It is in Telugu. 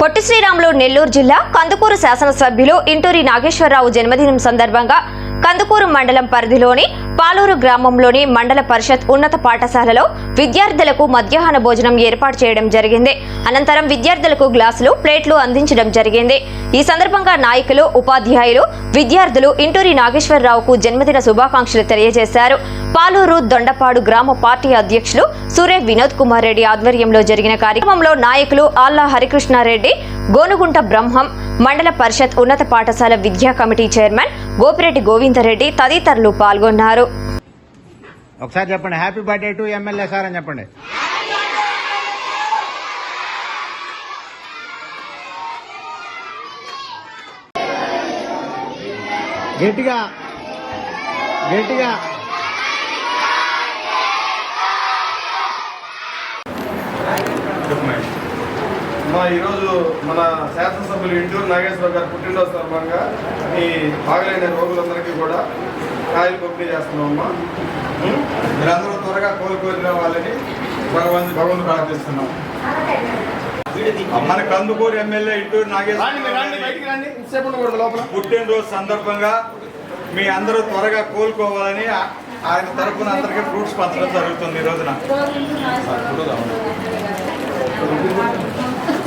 పొట్టి శ్రీరాములు నెల్లూరు జిల్లా కందుకూరు శాసనసభ్యులు ఇంటూరి నాగేశ్వరరావు జన్మదినం సందర్భంగా కందుకూరు మండలం పరిధిలోని పాలూరు గ్రామంలోని మండల పరిషత్ ఉన్నత పాఠశాలలో విద్యార్థులకు మధ్యాహ్న భోజనం ఏర్పాటు చేయడం జరిగింది. అనంతరం విద్యార్థులకు గ్లాసులు ప్లేట్లు అందించడం జరిగింది. ఈ సందర్భంగా నాయకులు ఉపాధ్యాయులు విద్యార్థులు ఇంటూరి నాగేశ్వరరావుకు జన్మదిన శుభాకాంక్షలు తెలియజేశారు. పాలూరు దొండపాడు గ్రామ పార్టీ అధ్యక్షులు సూర్య వినోద్ కుమార్ రెడ్డి ఆధ్వర్యంలో జరిగిన కార్యక్రమంలో నాయకులు ఆల్లా హరికృష్ణారెడ్డి గోనుగుంట బ్రహ్మం మండల పరిషత్ ఉన్నత పాఠశాల విద్యా కమిటీ చైర్మన్ గోపిరెడ్డి గోవిందరెడ్డి తదితరులు పాల్గొన్నారు. ఒకసారి చెప్పండి happy birthday to MLA sir అని చెప్పండి. గట్టిగా గట్టిగా. మా ఈరోజు మన శాసనసభ్యులు ఇంటూరు నాగేశ్వర గారు పుట్టినరోజు సందర్భంగా ఈ బాగలేని రోగులందరికీ కూడా కాయలు పంపిణీ చేస్తున్నామమ్మా? మీరందరూ త్వరగా కోలుకొని రావాలని భగవంతు భగవంతు ప్రార్థిస్తున్నాం. మన కందుకూరు ఎమ్మెల్యే ఇంటూరు నాగేశ్వర పుట్టినరోజు సందర్భంగా మీ అందరూ త్వరగా కోలుకోవాలని ఆ- ఆయన తరపున అందరికీ ఫ్రూట్స్ పంచడం జరుగుతుంది ఈ రోజున.